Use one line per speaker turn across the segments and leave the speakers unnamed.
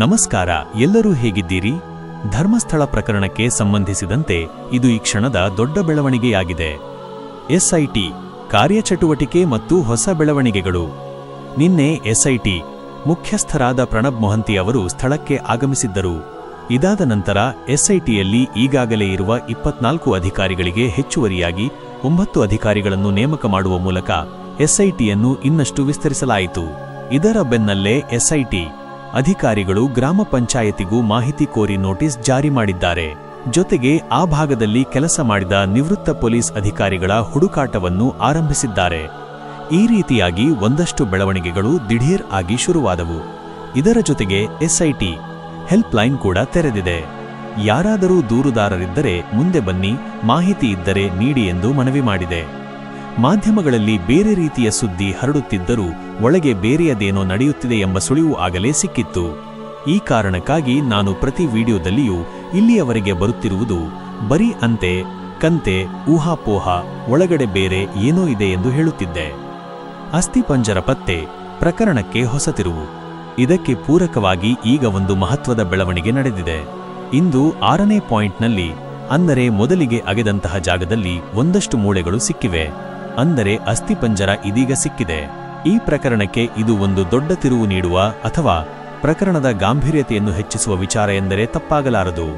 ನಮಸ್ಕಾರ, ಎಲ್ಲರೂ ಹೇಗಿದ್ದೀರಿ? ಧರ್ಮಸ್ಥಳ ಪ್ರಕರಣಕ್ಕೆ ಸಂಬಂಧಿಸಿದಂತೆ ಇದು ಈ ಕ್ಷಣದ ದೊಡ್ಡ ಬೆಳವಣಿಗೆಯಾಗಿದೆ. ಎಸ್ಐಟಿ, ಕಾರ್ಯಚಟುವಟಿಕೆ ಮತ್ತು ಹೊಸ ಬೆಳವಣಿಗೆಗಳು. ನಿನ್ನೆ ಎಸ್ಐಟಿ ಮುಖ್ಯಸ್ಥರಾದ ಪ್ರಣಬ್ ಮೊಹಂತಿ ಅವರು ಸ್ಥಳಕ್ಕೆ ಆಗಮಿಸಿದ್ದರು. ಇದಾದ ನಂತರ ಎಸ್ಐಟಿಯಲ್ಲಿ ಈಗಾಗಲೇ ಇರುವ ಇಪ್ಪತ್ನಾಲ್ಕು ಅಧಿಕಾರಿಗಳಿಗೆ ಹೆಚ್ಚುವರಿಯಾಗಿ ಒಂಬತ್ತು ಅಧಿಕಾರಿಗಳನ್ನು ನೇಮಕ ಮಾಡುವ ಮೂಲಕ ಎಸ್ಐಟಿಯನ್ನು ಇನ್ನಷ್ಟು ವಿಸ್ತರಿಸಲಾಯಿತು. ಇದರ ಬೆನ್ನಲ್ಲೇ ಎಸ್ಐಟಿ ಅಧಿಕಾರಿಗಳು ಗ್ರಾಮ ಪಂಚಾಯತಿಗೂ ಮಾಹಿತಿ ಕೋರಿ ನೋಟಿಸ್ ಜಾರಿ ಮಾಡಿದ್ದಾರೆ. ಜೊತೆಗೆ ಆ ಭಾಗದಲ್ಲಿ ಕೆಲಸ ಮಾಡಿದ ನಿವೃತ್ತ ಪೊಲೀಸ್ ಅಧಿಕಾರಿಗಳ ಹುಡುಕಾಟವನ್ನು ಆರಂಭಿಸಿದ್ದಾರೆ. ಈ ರೀತಿಯಾಗಿ ಒಂದಷ್ಟು ಬೆಳವಣಿಗೆಗಳು ದಿಢೀರ್ ಆಗಿ ಶುರುವಾದವು. ಇದರ ಜೊತೆಗೆ ಎಸ್ಐಟಿ ಹೆಲ್ಪ್ ಲೈನ್ ಕೂಡ ತೆರೆದಿದೆ. ಯಾರಾದರೂ ದೂರುದಾರರಿದ್ದರೆ ಮುಂದೆ ಬನ್ನಿ, ಮಾಹಿತಿ ಇದ್ದರೆ ನೀಡಿ ಎಂದು ಮನವಿ ಮಾಡಿದೆ. ಮಾಧ್ಯಮಗಳಲ್ಲಿ ಬೇರೆ ರೀತಿಯ ಸುದ್ದಿ ಹರಡುತ್ತಿದ್ದರೂ ಒಳಗೆ ಬೇರೆಯದೇನೋ ನಡೆಯುತ್ತಿದೆ ಎಂಬ ಸುಳಿವು ಆಗಲೇ ಸಿಕ್ಕಿತ್ತು. ಈ ಕಾರಣಕ್ಕಾಗಿ ನಾನು ಪ್ರತಿ ವಿಡಿಯೋದಲ್ಲಿಯೂ ಇಲ್ಲಿಯವರೆಗೆ ಬರುತ್ತಿರುವುದು ಬರೀ ಅಂತೆ, ಕಂತೆ, ಊಹಾಪೋಹ, ಒಳಗಡೆ ಬೇರೆ ಏನೋ ಇದೆ ಎಂದು ಹೇಳುತ್ತಿದ್ದೆ. ಅಸ್ಥಿಪಂಜರ ಪತ್ತೆ, ಪ್ರಕರಣಕ್ಕೆ ಹೊಸತಿರುವು. ಇದಕ್ಕೆ ಪೂರಕವಾಗಿ ಈಗ ಒಂದು ಮಹತ್ವದ ಬೆಳವಣಿಗೆ ನಡೆದಿದೆ. ಇಂದು ಆರನೇ ಪಾಯಿಂಟ್ನಲ್ಲಿ, ಅಂದರೆ ಮೊದಲಿಗೆ ಅಗೆದಂತಹ ಜಾಗದಲ್ಲಿ ಒಂದಷ್ಟು ಮೂಳೆಗಳು ಸಿಕ್ಕಿವೆ. ಅಂದರೆ ಅಸ್ಥಿಪಂಜರ ಇದೀಗ ಸಿಕ್ಕಿದೆ. ಈ ಪ್ರಕರಣಕ್ಕೆ ಇದು ಒಂದು ದೊಡ್ಡ ತಿರುವು ನೀಡುವ ಅಥವಾ ಪ್ರಕರಣದ ಗಾಂಭೀರ್ಯತೆಯನ್ನು ಹೆಚ್ಚಿಸುವ ವಿಚಾರ ಎಂದರೆ ತಪ್ಪಾಗಲಾರದು.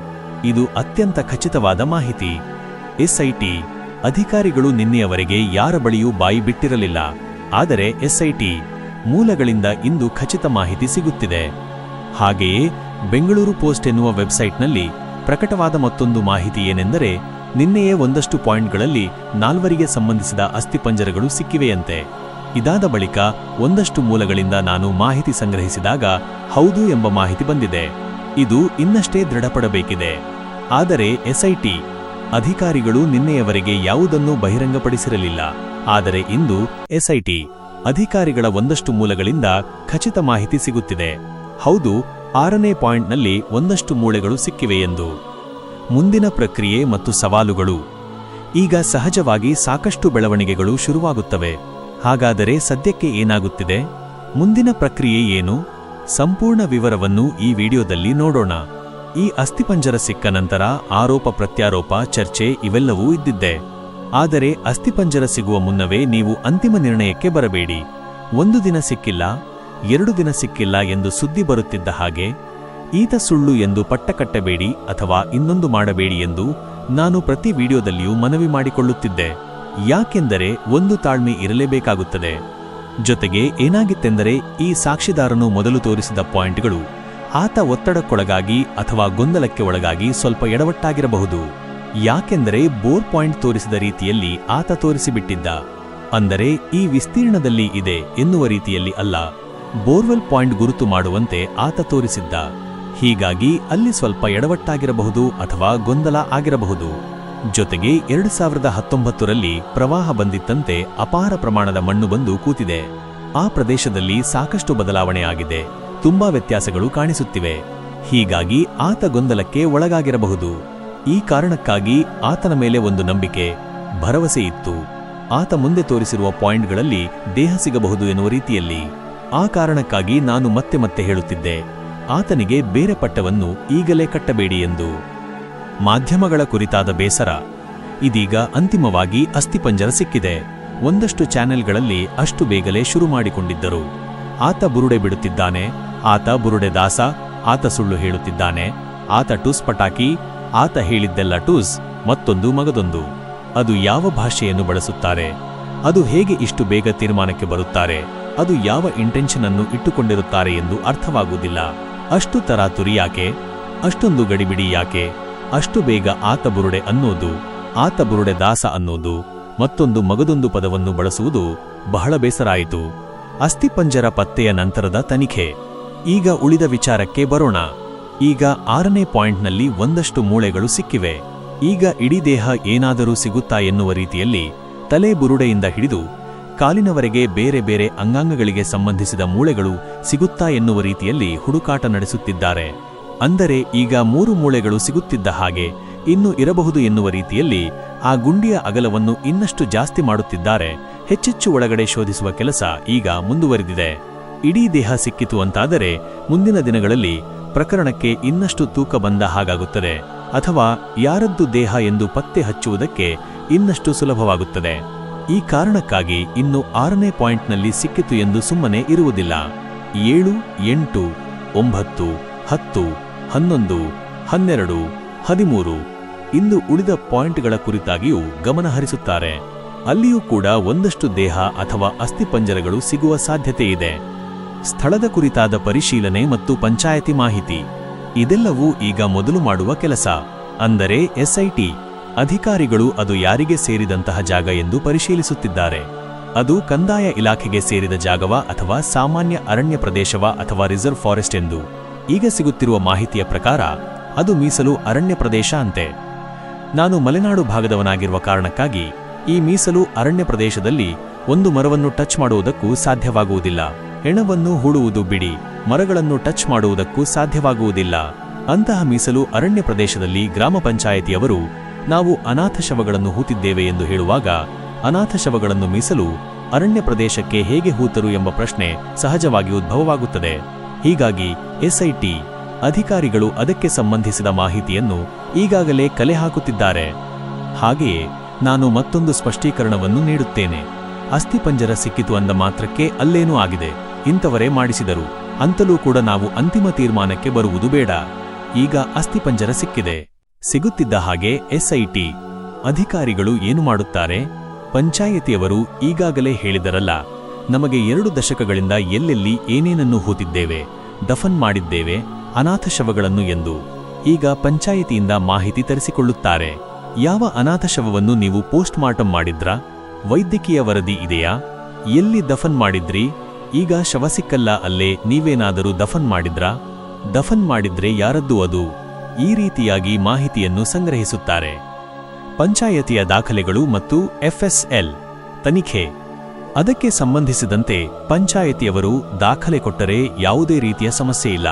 ಇದು ಅತ್ಯಂತ ಖಚಿತವಾದ ಮಾಹಿತಿ. ಎಸ್ಐಟಿ. ಅಧಿಕಾರಿಗಳು ನಿನ್ನೆಯವರೆಗೆ ಯಾರ ಬಳಿಯೂ ಬಾಯಿ ಬಿಟ್ಟಿರಲಿಲ್ಲ. ಆದರೆ ಎಸ್ಐಟಿ ಮೂಲಗಳಿಂದ ಇಂದು ಖಚಿತ ಮಾಹಿತಿ ಸಿಗುತ್ತಿದೆ. ಹಾಗೆಯೇ ಬೆಂಗಳೂರು ಪೋಸ್ಟ್ ಎನ್ನುವ ವೆಬ್ಸೈಟ್ನಲ್ಲಿ ಪ್ರಕಟವಾದ ಮತ್ತೊಂದು ಮಾಹಿತಿ ಏನೆಂದರೆ ನಿನ್ನೆಯೇ ಒಂದಷ್ಟು ಪಾಯಿಂಟ್ಗಳಲ್ಲಿ ನಾಲ್ವರಿಗೆ ಸಂಬಂಧಿಸಿದ ಅಸ್ಥಿಪಂಜರಗಳು ಸಿಕ್ಕಿವೆಯಂತೆ. ಇದಾದ ಬಳಿಕ ಒಂದಷ್ಟು ಮೂಲಗಳಿಂದ ನಾನು ಮಾಹಿತಿ ಸಂಗ್ರಹಿಸಿದಾಗ ಹೌದು ಎಂಬ ಮಾಹಿತಿ ಬಂದಿದೆ. ಇದು ಇನ್ನಷ್ಟೇ ದೃಢಪಡಬೇಕಿದೆ. ಆದರೆ ಎಸ್ಐಟಿ, ಅಧಿಕಾರಿಗಳು ನಿನ್ನೆಯವರೆಗೆ ಯಾವುದನ್ನೂ ಬಹಿರಂಗಪಡಿಸಿರಲಿಲ್ಲ. ಆದರೆ ಇಂದು ಎಸ್ಐಟಿ, ಅಧಿಕಾರಿಗಳ ಒಂದಷ್ಟು ಮೂಲಗಳಿಂದ ಖಚಿತ ಮಾಹಿತಿ ಸಿಗುತ್ತಿದೆ. ಹೌದು, ಆರನೇ ಪಾಯಿಂಟ್ನಲ್ಲಿ ಒಂದಷ್ಟು ಮೂಳೆಗಳು ಸಿಕ್ಕಿವೆ ಎಂದು ಮುಂದಿನ ಪ್ರಕ್ರಿಯೆ ಮತ್ತು ಸವಾಲುಗಳು. ಈಗ ಸಹಜವಾಗಿ ಸಾಕಷ್ಟು ಬೆಳವಣಿಗೆಗಳು ಶುರುವಾಗುತ್ತವೆ. ಹಾಗಾದರೆ ಸದ್ಯಕ್ಕೆ ಏನಾಗುತ್ತಿದೆ? ಮುಂದಿನ ಪ್ರಕ್ರಿಯೆ ಏನು? ಸಂಪೂರ್ಣ ವಿವರವನ್ನು ಈ ವಿಡಿಯೋದಲ್ಲಿ ನೋಡೋಣ. ಈ ಅಸ್ಥಿಪಂಜರ ಸಿಕ್ಕ ನಂತರ ಆರೋಪ ಪ್ರತ್ಯಾರೋಪ ಚರ್ಚೆ ಇವೆಲ್ಲವೂ ಇದ್ದಿದ್ದೆ. ಆದರೆ ಅಸ್ಥಿಪಂಜರ ಸಿಗುವ ಮುನ್ನವೇ ನೀವು ಅಂತಿಮ ನಿರ್ಣಯಕ್ಕೆ ಬರಬೇಡಿ. ಒಂದು ದಿನ ಸಿಕ್ಕಿಲ್ಲ, ಎರಡು ದಿನ ಸಿಕ್ಕಿಲ್ಲ ಎಂದು ಸುದ್ದಿ ಬರುತ್ತಿದ್ದ ಹಾಗೆ ಈತ ಸುಳ್ಳು ಎಂದು ಪಟ್ಟಕಟ್ಟಬೇಡಿ ಅಥವಾ ಇನ್ನೊಂದು ಮಾಡಬೇಡಿ ಎಂದು ನಾನು ಪ್ರತಿ ವಿಡಿಯೋದಲ್ಲಿಯೂ ಮನವಿ ಮಾಡಿಕೊಳ್ಳುತ್ತಿದ್ದೆ. ಯಾಕೆಂದರೆ ಒಂದು ತಾಳ್ಮೆ ಇರಲೇಬೇಕಾಗುತ್ತದೆ. ಜೊತೆಗೆ ಏನಾಗಿತ್ತೆಂದರೆ ಈ ಸಾಕ್ಷಿದಾರನು ಮೊದಲು ತೋರಿಸಿದ ಪಾಯಿಂಟ್ಗಳು ಆತ ಒತ್ತಡಕ್ಕೊಳಗಾಗಿ ಅಥವಾ ಗೊಂದಲಕ್ಕೆ ಒಳಗಾಗಿ ಸ್ವಲ್ಪ ಎಡವಟ್ಟಾಗಿರಬಹುದು. ಯಾಕೆಂದರೆ ಬೋರ್ ಪಾಯಿಂಟ್ ತೋರಿಸಿದ ರೀತಿಯಲ್ಲಿ ಆತ ತೋರಿಸಿಬಿಟ್ಟಿದ್ದ. ಅಂದರೆ ಈ ವಿಸ್ತೀರ್ಣದಲ್ಲಿ ಇದೆ ಎನ್ನುವ ರೀತಿಯಲ್ಲಿ ಅಲ್ಲ. ಬೋರ್ವೆಲ್ ಪಾಯಿಂಟ್ ಗುರುತು ಮಾಡುವಂತೆ ಆತ ತೋರಿಸಿದ್ದ. ಹೀಗಾಗಿ ಅಲ್ಲಿ ಸ್ವಲ್ಪ ಎಡವಟ್ಟಾಗಿರಬಹುದು ಅಥವಾ ಗೊಂದಲ ಆಗಿರಬಹುದು. ಜೊತೆಗೆ ಎರಡು ಸಾವಿರದ ಹತ್ತೊಂಬತ್ತರಲ್ಲಿ ಪ್ರವಾಹ ಬಂದಿತ್ತಂತೆ ಅಪಾರ ಪ್ರಮಾಣದ ಮಣ್ಣು ಬಂದು ಕೂತಿದೆ. ಆ ಪ್ರದೇಶದಲ್ಲಿ ಸಾಕಷ್ಟು ಬದಲಾವಣೆ ಆಗಿದೆ. ತುಂಬಾ ವ್ಯತ್ಯಾಸಗಳು ಕಾಣಿಸುತ್ತಿವೆ. ಹೀಗಾಗಿ ಆತ ಗೊಂದಲಕ್ಕೆ ಒಳಗಾಗಿರಬಹುದು. ಈ ಕಾರಣಕ್ಕಾಗಿ ಆತನ ಮೇಲೆ ಒಂದು ನಂಬಿಕೆ, ಭರವಸೆ ಇತ್ತು. ಆತ ಮುಂದೆ ತೋರಿಸಿರುವ ಪಾಯಿಂಟ್ಗಳಲ್ಲಿ ದೇಹ ಸಿಗಬಹುದು ಎನ್ನುವ ರೀತಿಯಲ್ಲಿ. ಆ ಕಾರಣಕ್ಕಾಗಿ ನಾನು ಮತ್ತೆ ಮತ್ತೆ ಹೇಳುತ್ತಿದ್ದೆ. ಆತನಿಗೆ ಬೇರೆ ಪಟ್ಟವನ್ನು ಈಗಲೇ ಕಟ್ಟಬೇಡಿ ಎಂದು. ಮಾಧ್ಯಮಗಳ ಕುರಿತಾದ ಬೇಸರ. ಇದೀಗ ಅಂತಿಮವಾಗಿ ಅಸ್ಥಿಪಂಜರ ಸಿಕ್ಕಿದೆ. ಒಂದಷ್ಟು ಚಾನೆಲ್ಗಳಲ್ಲಿ ಅಷ್ಟು ಬೇಗಲೇ ಶುರು ಮಾಡಿಕೊಂಡಿದ್ದರು. ಆತ ಬುರುಡೆ ಬಿಡುತ್ತಿದ್ದಾನೆ. ಆತ ಬುರುಡೆ ದಾಸ, ಆತ ಸುಳ್ಳು ಹೇಳುತ್ತಿದ್ದಾನೆ. ಆತ ಟೂಸ್ ಪಟಾಕಿ, ಆತ ಹೇಳಿದ್ದೆಲ್ಲ ಟೂಸ್, ಮತ್ತೊಂದು ಮಗದೊಂದು. ಅದು ಯಾವ ಭಾಷೆಯನ್ನು ಬಳಸುತ್ತಾರೆ? ಅದು ಹೇಗೆ ಇಷ್ಟು ಬೇಗ ತೀರ್ಮಾನಕ್ಕೆ ಬರುತ್ತಾರೆ? ಅದು ಯಾವ ಇಂಟೆನ್ಷನ್ ಅನ್ನು ಇಟ್ಟುಕೊಂಡಿರುತ್ತಾರೆ ಎಂದು ಅರ್ಥವಾಗುವುದಿಲ್ಲ. ಅಷ್ಟು ತರಾತುರಿ ಯಾಕೆ? ಅಷ್ಟೊಂದು ಗಡಿಬಿಡಿ ಯಾಕೆ? ಅಷ್ಟು ಬೇಗ ಆತ ಬುರುಡೆ ಅನ್ನೋದು, ಆತ ಬುರುಡೆ ದಾಸ ಅನ್ನೋದು, ಮತ್ತೊಂದು ಮಗದೊಂದು ಪದವನ್ನು ಬಳಸುವುದು ಬಹಳ ಬೇಸರಾಯಿತು. ಅಸ್ಥಿಪಂಜರ ಪತ್ತೆಯ ನಂತರದ ತನಿಖೆ. ಈಗ ಉಳಿದ ವಿಚಾರಕ್ಕೆ ಬರೋಣ. ಈಗ ಆರನೇ ಪಾಯಿಂಟ್ನಲ್ಲಿ ಒಂದಷ್ಟು ಮೂಳೆಗಳು ಸಿಕ್ಕಿವೆ. ಈಗ ಇಡೀ ದೇಹ ಏನಾದರೂ ಸಿಗುತ್ತಾ ಎನ್ನುವ ರೀತಿಯಲ್ಲಿ ತಲೆ ಬುರುಡೆಯಿಂದ ಹಿಡಿದು ಕಾಲಿನವರೆಗೆ ಬೇರೆ ಬೇರೆ ಅಂಗಾಂಗಗಳಿಗೆ ಸಂಬಂಧಿಸಿದ ಮೂಳೆಗಳು ಸಿಗುತ್ತಾ ಎನ್ನುವ ರೀತಿಯಲ್ಲಿ ಹುಡುಕಾಟ ನಡೆಸುತ್ತಿದ್ದಾರೆ. ಅಂದರೆ ಈಗ ಮೂರು ಮೂಳೆಗಳು ಸಿಗುತ್ತಿದ್ದ ಹಾಗೆ ಇನ್ನು ಇರಬಹುದು ಎನ್ನುವ ರೀತಿಯಲ್ಲಿ ಆ ಗುಂಡಿಯ ಅಗಲವನ್ನು ಇನ್ನಷ್ಟು ಜಾಸ್ತಿ ಮಾಡುತ್ತಿದ್ದಾರೆ. ಹೆಚ್ಚೆಚ್ಚು ಒಳಗಡೆ ಶೋಧಿಸುವ ಕೆಲಸ ಈಗ ಮುಂದುವರೆದಿದೆ. ಇಡೀ ದೇಹ ಸಿಕ್ಕಿತು ಅಂತಾದರೆ ಮುಂದಿನ ದಿನಗಳಲ್ಲಿ ಪ್ರಕರಣಕ್ಕೆ ಇನ್ನಷ್ಟು ತೂಕ ಬಂದ ಹಾಗಾಗುತ್ತದೆ. ಅಥವಾ ಯಾರದ್ದು ದೇಹ ಎಂದು ಪತ್ತೆ ಹಚ್ಚುವುದಕ್ಕೆ ಇನ್ನಷ್ಟು ಸುಲಭವಾಗುತ್ತದೆ. ಈ ಕಾರಣಕ್ಕಾಗಿ ಇನ್ನು ಆರನೇ ಪಾಯಿಂಟ್ನಲ್ಲಿ ಸಿಕ್ಕಿತು ಎಂದು ಸುಮ್ಮನೆ ಇರುವುದಿಲ್ಲ. ಏಳು, ಎಂಟು, ಒಂಬತ್ತು, ಹತ್ತು, ಹನ್ನೊಂದು, ಹನ್ನೆರಡು, ಹದಿಮೂರು ಇಂದು ಉಳಿದ ಪಾಯಿಂಟ್ಗಳ ಕುರಿತಾಗಿಯೂ ಗಮನ ಹರಿಸುತ್ತಾರೆ. ಅಲ್ಲಿಯೂ ಕೂಡ ಒಂದಷ್ಟು ದೇಹ ಅಥವಾ ಅಸ್ಥಿಪಂಜರಗಳು ಸಿಗುವ ಸಾಧ್ಯತೆಯಿದೆ ಸ್ಥಳದ ಕುರಿತಾದ ಪರಿಶೀಲನೆ ಮತ್ತು ಪಂಚಾಯತಿ ಮಾಹಿತಿ. ಇದೆಲ್ಲವೂ ಈಗ ಮೊದಲು ಮಾಡುವ ಕೆಲಸ. ಅಂದರೆ ಎಸ್ಐಟಿ. ಅಧಿಕಾರಿಗಳು ಅದು ಯಾರಿಗೆ ಸೇರಿದಂತಹ ಜಾಗ ಎಂದು ಪರಿಶೀಲಿಸುತ್ತಿದ್ದಾರೆ. ಅದು ಕಂದಾಯ ಇಲಾಖೆಗೆ ಸೇರಿದ ಜಾಗವಾ ಅಥವಾ ಸಾಮಾನ್ಯ ಅರಣ್ಯ ಪ್ರದೇಶವಾ ಅಥವಾ ರಿಸರ್ವ್ ಫಾರೆಸ್ಟ್ ಎಂದು. ಈಗ ಸಿಗುತ್ತಿರುವ ಮಾಹಿತಿಯ ಪ್ರಕಾರ, ಅದು ಮೀಸಲು ಅರಣ್ಯ ಪ್ರದೇಶ ಅಂತೆ. ನಾನು ಮಲೆನಾಡು ಭಾಗದವನಾಗಿರುವ ಕಾರಣಕ್ಕಾಗಿ, ಈ ಮೀಸಲು ಅರಣ್ಯ ಪ್ರದೇಶದಲ್ಲಿ ಒಂದು ಮರವನ್ನು ಟಚ್ ಮಾಡುವುದಕ್ಕೂ ಸಾಧ್ಯವಾಗುವುದಿಲ್ಲ. ಹೆಣವನ್ನು ಹೂಡುವುದು ಬಿಡಿ, ಮರಗಳನ್ನು ಟಚ್ ಮಾಡುವುದಕ್ಕೂ ಸಾಧ್ಯವಾಗುವುದಿಲ್ಲ. ಅಂತಹ ಮೀಸಲು ಅರಣ್ಯ ಪ್ರದೇಶದಲ್ಲಿ ಗ್ರಾಮ ಪಂಚಾಯಿತಿಯವರು ನಾವು ಅನಾಥ ಶವಗಳನ್ನು ಹೂತಿದ್ದೇವೆ ಎಂದು ಹೇಳುವಾಗ ಅನಾಥ ಶವಗಳನ್ನು ಮೀಸಲು ಅರಣ್ಯ ಪ್ರದೇಶಕ್ಕೆ ಹೇಗೆ ಹೂತರು ಎಂಬ ಪ್ರಶ್ನೆ ಸಹಜವಾಗಿ ಉದ್ಭವವಾಗುತ್ತದೆ. ಹೀಗಾಗಿ ಎಸ್ಐಟಿ ಅಧಿಕಾರಿಗಳು ಅದಕ್ಕೆ ಸಂಬಂಧಿಸಿದ ಮಾಹಿತಿಯನ್ನು ಈಗಾಗಲೇ ಕಲೆ ಹಾಕುತ್ತಿದ್ದಾರೆ. ಹಾಗೆಯೇ ನಾನು ಮತ್ತೊಂದು ಸ್ಪಷ್ಟೀಕರಣವನ್ನು ನೀಡುತ್ತೇನೆ. ಅಸ್ಥಿಪಂಜರ ಸಿಕ್ಕಿತು ಅಂದ ಮಾತ್ರಕ್ಕೆ ಅಲ್ಲೇನೂ ಆಗಿದೆ. ಇಂಥವರೇ ಮಾಡಿಸಿದರು. ಅಂತಲೂ ಕೂಡ ನಾವು ಅಂತಿಮ ತೀರ್ಮಾನಕ್ಕೆ ಬರುವುದು ಬೇಡ. ಈಗ ಅಸ್ಥಿಪಂಜರ ಸಿಕ್ಕಿದೆ. ಸಿಗುತ್ತಿದ್ದ ಹಾಗೆ ಎಸ್ಐಟಿ ಅಧಿಕಾರಿಗಳು ಏನು ಮಾಡುತ್ತಾರೆ? ಪಂಚಾಯತಿಯವರು ಈಗಾಗಲೇ ಹೇಳಿದರಲ್ಲ, ನಮಗೆ ಎರಡು ದಶಕಗಳಿಂದ ಎಲ್ಲೆಲ್ಲಿ ಏನೇನನ್ನು ಹೂತಿದ್ದೇವೆ ದಫನ್ ಮಾಡಿದ್ದೇವೆ, ಅನಾಥ ಶವಗಳನ್ನು ಎಂದು ಈಗ ಪಂಚಾಯಿತಿಯಿಂದ ಮಾಹಿತಿ ತರಿಸಿಕೊಳ್ಳುತ್ತಾರೆ. ಯಾವ ಅನಾಥ ಶವವನ್ನು ನೀವು ಪೋಸ್ಟ್ ಮಾರ್ಟಮ್ ಮಾಡಿದ್ರಾ? ವೈದ್ಯಕೀಯ ವರದಿ ಇದೆಯಾ? ಎಲ್ಲಿ ದಫನ್ ಮಾಡಿದ್ರಿ? ಈಗ ಶವ ಸಿಕ್ಕಲ್ಲ ಅಲ್ಲೇ ನೀವೇನಾದರೂ ದಫನ್ ಮಾಡಿದ್ರಾ? ದಫನ್ ಮಾಡಿದ್ರೆ ಯಾರದ್ದು ಅದು? ಈ ರೀತಿಯಾಗಿ ಮಾಹಿತಿಯನ್ನು ಸಂಗ್ರಹಿಸುತ್ತಾರೆ. ಪಂಚಾಯತಿಯ ದಾಖಲೆಗಳು ಮತ್ತು ಎಫ್ಎಸ್ಎಲ್ ತನಿಖೆ. ಅದಕ್ಕೆ ಸಂಬಂಧಿಸಿದಂತೆ ಪಂಚಾಯತಿಯವರು ದಾಖಲೆ ಕೊಟ್ಟರೆ ಯಾವುದೇ ರೀತಿಯ ಸಮಸ್ಯೆ ಇಲ್ಲ.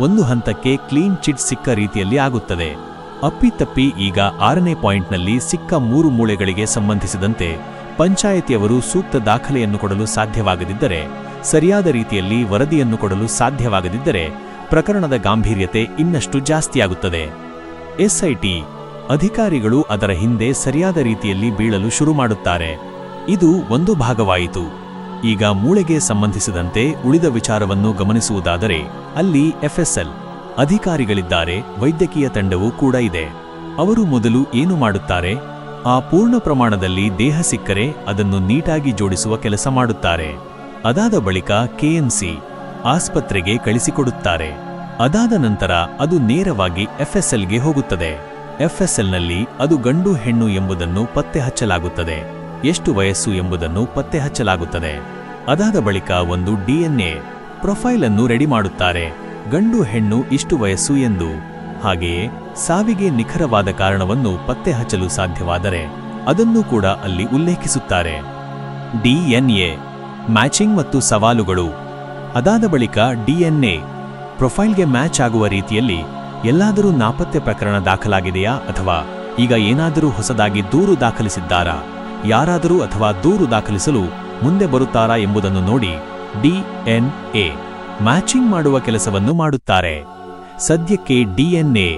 ಒಂದು ಹಂತಕ್ಕೆ ಕ್ಲೀನ್ ಚಿಟ್ ಸಿಕ್ಕ ರೀತಿಯಲ್ಲಿ ಆಗುತ್ತದೆ. ಅಪ್ಪಿತಪ್ಪಿ ಈಗ ಆರನೇ ಪಾಯಿಂಟ್ನಲ್ಲಿ ಸಿಕ್ಕ ಮೂರು ಮೂಳೆಗಳಿಗೆ ಸಂಬಂಧಿಸಿದಂತೆ ಪಂಚಾಯತಿಯವರು ಸೂಕ್ತ ದಾಖಲೆಯನ್ನು ಕೊಡಲು ಸಾಧ್ಯವಾಗದಿದ್ದರೆ, ಸರಿಯಾದ ರೀತಿಯಲ್ಲಿ ವರದಿಯನ್ನು ಕೊಡಲು ಸಾಧ್ಯವಾಗದಿದ್ದರೆ ಪ್ರಕರಣದ ಗಾಂಭೀರ್ಯತೆ ಇನ್ನಷ್ಟು ಜಾಸ್ತಿಯಾಗುತ್ತದೆ. ಎಸ್ಐಟಿ ಅಧಿಕಾರಿಗಳು ಅದರ ಹಿಂದೆ ಸರಿಯಾದ ರೀತಿಯಲ್ಲಿ ಬೀಳಲು ಶುರು ಮಾಡುತ್ತಾರೆ. ಇದು ಒಂದು ಭಾಗವಾಯಿತು. ಈಗ ಮೂಳೆಗೆ ಸಂಬಂಧಿಸಿದಂತೆ ಉಳಿದ ವಿಚಾರವನ್ನು ಗಮನಿಸುವುದಾದರೆ, ಅಲ್ಲಿ ಎಫ್ಎಸ್ಎಲ್ ಅಧಿಕಾರಿಗಳಿದ್ದಾರೆ, ವೈದ್ಯಕೀಯ ತಂಡವೂ ಕೂಡ ಇದೆ. ಅವರು ಮೊದಲು ಏನು ಮಾಡುತ್ತಾರೆ? ಆ ಪೂರ್ಣ ಪ್ರಮಾಣದಲ್ಲಿ ದೇಹ ಸಿಕ್ಕರೆ ಅದನ್ನು ನೀಟಾಗಿ ಜೋಡಿಸುವ ಕೆಲಸ ಮಾಡುತ್ತಾರೆ. ಅದಾದ ಬಳಿಕ ಕೆಎನ್ಸಿ ಆಸ್ಪತ್ರೆಗೆ ಕಳಿಸಿಕೊಡುತ್ತಾರೆ. ಅದಾದ ನಂತರ ಅದು ನೇರವಾಗಿ ಎಫ್ಎಸ್ಎಲ್ಗೆ ಹೋಗುತ್ತದೆ. ಎಫ್ಎಸ್ಎಲ್ನಲ್ಲಿ ಅದು ಗಂಡು ಹೆಣ್ಣು ಎಂಬುದನ್ನು ಪತ್ತೆ ಹಚ್ಚಲಾಗುತ್ತದೆ. ಎಷ್ಟು ವಯಸ್ಸು ಎಂಬುದನ್ನು ಪತ್ತೆ ಹಚ್ಚಲಾಗುತ್ತದೆ. ಅದಾದ ಬಳಿಕ ಒಂದು ಡಿಎನ್ಎ ಪ್ರೊಫೈಲ್ ಅನ್ನು ರೆಡಿ ಮಾಡುತ್ತಾರೆ. ಗಂಡು ಹೆಣ್ಣು ಇಷ್ಟು ವಯಸ್ಸು ಎಂದು. ಹಾಗೆಯೇ ಸಾವಿಗೆ ನಿಖರವಾದ ಕಾರಣವನ್ನು ಪತ್ತೆ ಹಚ್ಚಲು ಸಾಧ್ಯವಾದರೆ ಅದನ್ನು ಕೂಡ ಅಲ್ಲಿ ಉಲ್ಲೇಖಿಸುತ್ತಾರೆ. ಡಿಎನ್ಎ ಮ್ಯಾಚಿಂಗ್ ಮತ್ತು ಸವಾಲುಗಳು. ಅದಾದ ಬಳಿಕ ಡಿಎನ್ಎ ಪ್ರೊಫೈಲ್ಗೆ ಮ್ಯಾಚ್ ಆಗುವ ರೀತಿಯಲ್ಲಿ ಎಲ್ಲಾದರೂ ನಾಪತ್ತೆ ಪ್ರಕರಣ ದಾಖಲಾಗಿದೆಯಾ ಅಥವಾ ಈಗ ಏನಾದರೂ ಹೊಸದಾಗಿ ದೂರು ದಾಖಲಿಸಿದ್ದಾರಾ, ಯಾರಾದರೂ ಅಥವಾ ದೂರು ದಾಖಲಿಸಲು ಮುಂದೆ ಬರುತ್ತಾರಾ ಎಂಬುದನ್ನು ನೋಡಿ ಡಿಎನ್ಎ ಮ್ಯಾಚಿಂಗ್ ಮಾಡುವ ಕೆಲಸವನ್ನು ಮಾಡುತ್ತಾರೆ. ಸದ್ಯಕ್ಕೆ ಡಿಎನ್ಎ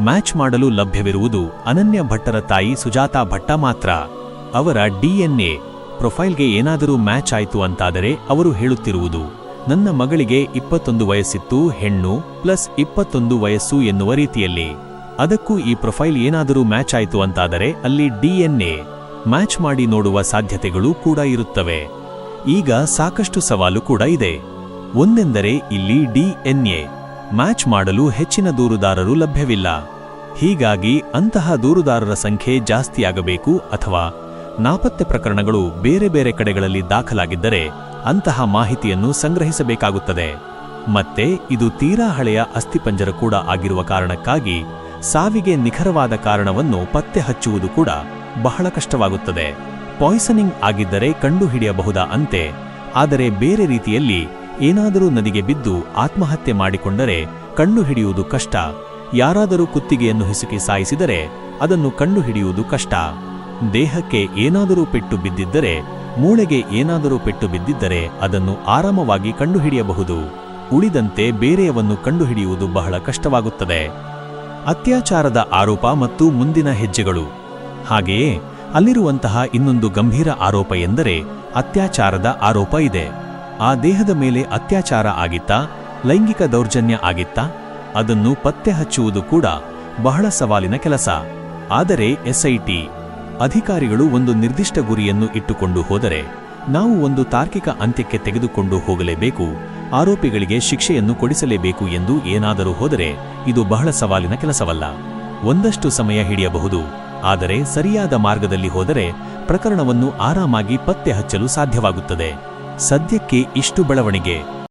ಮ್ಯಾಚ್ ಮಾಡಲು ಲಭ್ಯವಿರುವುದು ಅನನ್ಯ ಭಟ್ಟರ ತಾಯಿ ಸುಜಾತಾ ಭಟ್ಟ ಮಾತ್ರ. ಅವರ ಡಿಎನ್ಎ ಪ್ರೊಫೈಲ್ಗೆ ಏನಾದರೂ ಮ್ಯಾಚ್ ಆಯಿತು ಅಂತಾದರೆ ಅವರು ಹೇಳುತ್ತಿರುವುದು. ನನ್ನ ಮಗಳಿಗೆ ಇಪ್ಪತ್ತೊಂದು ವಯಸ್ಸಿತ್ತು, ಹೆಣ್ಣು ಪ್ಲಸ್ ಇಪ್ಪತ್ತೊಂದು ವಯಸ್ಸು ಎನ್ನುವ ರೀತಿಯಲ್ಲಿ. ಅದಕ್ಕೂ ಈ ಪ್ರೊಫೈಲ್ ಏನಾದರೂ ಮ್ಯಾಚ್ ಆಯಿತು ಅಂತಾದರೆ ಅಲ್ಲಿ ಡಿಎನ್ಎ ಮ್ಯಾಚ್ ಮಾಡಿ ನೋಡುವ ಸಾಧ್ಯತೆಗಳು ಕೂಡ ಇರುತ್ತವೆ. ಈಗ ಸಾಕಷ್ಟು ಸವಾಲು ಕೂಡ ಇದೆ. ಒಂದೆಂದರೆ ಇಲ್ಲಿ ಡಿಎನ್ಎ ಮ್ಯಾಚ್ ಮಾಡಲು ಹೆಚ್ಚಿನ ದೂರುದಾರರು ಲಭ್ಯವಿಲ್ಲ. ಹೀಗಾಗಿ ಅಂತಹ ದೂರುದಾರರ ಸಂಖ್ಯೆ ಜಾಸ್ತಿಯಾಗಬೇಕು ಅಥವಾ ನಾಪತ್ತೆ ಪ್ರಕರಣಗಳು ಬೇರೆ ಬೇರೆ ಕಡೆಗಳಲ್ಲಿ ದಾಖಲಾಗಿದ್ದರೆ ಅಂತಹ ಮಾಹಿತಿಯನ್ನು ಸಂಗ್ರಹಿಸಬೇಕಾಗುತ್ತದೆ. ಮತ್ತೆ ಇದು ತೀರಾ ಹಳೆಯ ಅಸ್ಥಿಪಂಜರ ಕೂಡ ಆಗಿರುವ ಕಾರಣಕ್ಕಾಗಿ ಸಾವಿಗೆ ನಿಖರವಾದ ಕಾರಣವನ್ನು ಪತ್ತೆ ಹಚ್ಚುವುದು ಕೂಡ ಬಹಳ ಕಷ್ಟವಾಗುತ್ತದೆ. ಪಾಯ್ಸನಿಂಗ್ ಆಗಿದ್ದರೆ ಕಂಡುಹಿಡಿಯಬಹುದಾ ಅಂತೆ, ಆದರೆ ಬೇರೆ ರೀತಿಯಲ್ಲಿ ಏನಾದರೂ ನದಿಗೆ ಬಿದ್ದು ಆತ್ಮಹತ್ಯೆ ಮಾಡಿಕೊಂಡರೆ ಕಂಡುಹಿಡಿಯುವುದು ಕಷ್ಟ. ಯಾರಾದರೂ ಕುತ್ತಿಗೆಯನ್ನು ಹಿಸುಕಿ ಸಾಯಿಸಿದರೆ ಅದನ್ನು ಕಂಡುಹಿಡಿಯುವುದು ಕಷ್ಟ. ದೇಹಕ್ಕೆ ಏನಾದರೂ ಪೆಟ್ಟು ಬಿದ್ದಿದ್ದರೆ ಮೂಳೆಗೆ ಏನಾದರೂ ಪೆಟ್ಟು ಬಿದ್ದಿದ್ದರೆ ಅದನ್ನು ಆರಾಮವಾಗಿ ಕಂಡುಹಿಡಿಯಬಹುದು. ಉಳಿದಂತೆ ಬೇರೆಯವನ್ನು ಕಂಡುಹಿಡಿಯುವುದು ಬಹಳ ಕಷ್ಟವಾಗುತ್ತದೆ. ಅತ್ಯಾಚಾರದ ಆರೋಪ ಮತ್ತು ಮುಂದಿನ ಹೆಜ್ಜೆಗಳು. ಹಾಗೆಯೇ, ಅಲ್ಲಿರುವಂತಹ ಇನ್ನೊಂದು ಗಂಭೀರ ಆರೋಪ ಎಂದರೆ ಅತ್ಯಾಚಾರದ ಆರೋಪ ಇದೆ. ಆ ದೇಹದ ಮೇಲೆ ಅತ್ಯಾಚಾರ ಆಗಿತ್ತಾ, ಲೈಂಗಿಕ ದೌರ್ಜನ್ಯ ಆಗಿತ್ತಾ, ಅದನ್ನು ಪತ್ತೆ ಹಚ್ಚುವುದು ಕೂಡ ಬಹಳ ಸವಾಲಿನ ಕೆಲಸ. ಆದರೆ ಎಸ್ಐಟಿ ಅಧಿಕಾರಿಗಳು ಒಂದು ನಿರ್ದಿಷ್ಟ ಗುರಿಯನ್ನು ಇಟ್ಟುಕೊಂಡು ಹೋದರೆ ನಾವು ಒಂದು ತಾರ್ಕಿಕ ಅಂತ್ಯಕ್ಕೆ ತೆಗೆದುಕೊಂಡು ಹೋಗಲೇಬೇಕು, ಆರೋಪಿಗಳಿಗೆ ಶಿಕ್ಷೆಯನ್ನು ಕೊಡಿಸಲೇಬೇಕು ಎಂದು ಏನಾದರೂ ಹೋದರೆ ಇದು ಬಹಳ ಸವಾಲಿನ ಕೆಲಸವಲ್ಲ. ಒಂದಷ್ಟು ಸಮಯ ಹಿಡಿಯಬಹುದು, ಆದರೆ ಸರಿಯಾದ ಮಾರ್ಗದಲ್ಲಿ ಹೋದರೆ ಪ್ರಕರಣವನ್ನು ಆರಾಮಾಗಿ ಪತ್ತೆ ಹಚ್ಚಲು ಸಾಧ್ಯವಾಗುತ್ತದೆ. ಸದ್ಯಕ್ಕೆ ಇಷ್ಟು ಬೆಳವಣಿಗೆ.